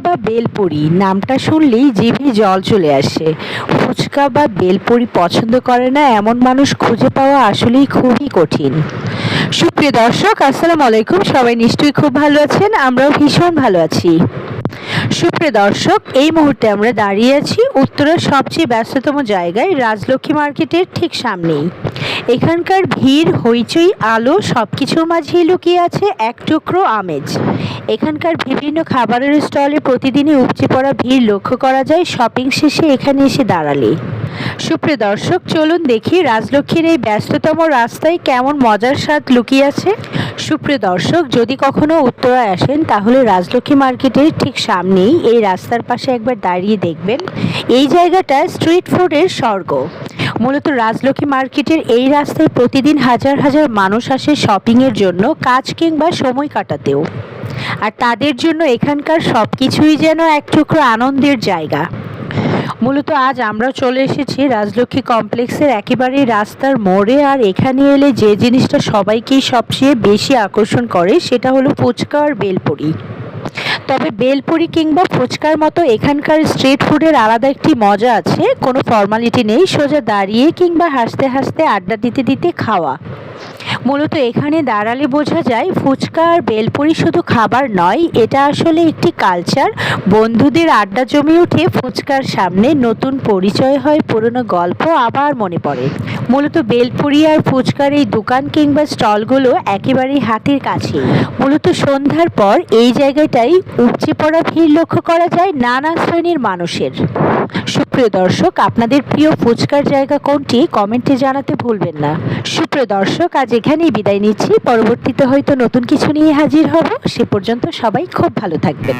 বেলপুরি? নামটা শুনলেই জিভে জল চলে আসে। ফুচকা বা বেলপুরি পছন্দ করে না, এমন মানুষ খুঁজে পাওয়া আসলেই খুবই কঠিন। সুপ্রিয় দর্শক, আসসালামু আলাইকুম। সবাই নিশ্চয়ই খুব ভালো আছেন, আমরাও ভীষণ ভালো আছি। সুপ্রিয় দর্শক, এই মুহূর্তে আমরা দাঁড়িয়ে আছি উত্তরের সবচেয়ে ব্যস্ততম জায়গায়, রাজলক্ষ্মী মার্কেটের ঠিক সামনেই। এখানকার ভিড়, হইচই, আলো সব কিছুর মাঝেই লুকিয়ে আছে এক টুকরো আমেজ। এখানকার বিভিন্ন খাবারের স্টলে প্রতিদিনই উপচে পড়া ভিড় লক্ষ্য করা যায় শপিং শেষে এখানে এসে দাঁড়ালে। সুপ্রিয় দর্শক, চলুন দেখি রাজলক্ষ্মীর এই ব্যস্ততম রাস্তায় কেমন মজার স্বাদ লুকিয়ে আছে। সুপ্রিয় দর্শক, যদি কখনো উত্তরায় আসেন, তাহলে রাজলক্ষ্মী মার্কেটের ঠিক সামনেই এই রাস্তার পাশে একবার দাঁড়িয়ে দেখবেন। এই জায়গাটা স্ট্রিট ফুডের স্বর্গ। মূলত রাজলক্ষ্মী মার্কেটের এই রাস্তায় প্রতিদিন হাজার হাজার মানুষ আসে শপিংয়ের জন্য কাজ কিংবা সময় কাটাতেও। আর তাদের জন্য এখানকার সব কিছুই যেন এক টুকরো আনন্দের জায়গা। মূলত আজ আমরা চলে এসেছি রাজলক্ষ্মী কমপ্লেক্সের একেবারে রাস্তার মোড়ে আর এখানে এলে যে জিনিসটা সবাইকেই সবচেয়ে বেশি আকর্ষণ করে সেটা হলো ফুচকা আর বেলপুরি। তবে বেলপুরি কিংবা ফুচকার মতো এখানকার স্ট্রিট ফুডের আলাদা একটি মজা আছে। কোনো ফর্মালিটি নেই, সোজা দাঁড়িয়ে কিংবা হাসতে হাসতে আড্ডা দিতে দিতে খাওয়া। মূলত এখানে দাঁড়ালে বোঝা যায় ফুচকা আর বেলপুরি শুধু খাবার নয়, এটা আসলে একটি কালচার বন্ধুদের আড্ডা জমে ওঠে ফুচকার সামনে, নতুন পরিচয় হয়, পুরনো গল্প আবার মনে পড়ে। মূলত বেলপুরি আর ফুচকার এই দোকান কিংবা স্টলগুলো একেবারেই হাতের কাছে। মূলত সন্ধ্যার পর এই জায়গাটাই উপচে পড়া ভিড় লক্ষ্য করা যায় নানা শ্রেণির মানুষের। সুপ্রিয় দর্শক, আপনাদের প্রিয় ফুচকার জায়গা কোনটি? কমেন্টে জানাতে ভুলবেন না। সুপ্রিয় দর্শক, আজ এখানেই বিদায় নিচ্ছি। পরবর্তীতে হয়তো নতুন কিছু নিয়ে হাজির হব। সে পর্যন্ত সবাই খুব ভালো থাকবেন।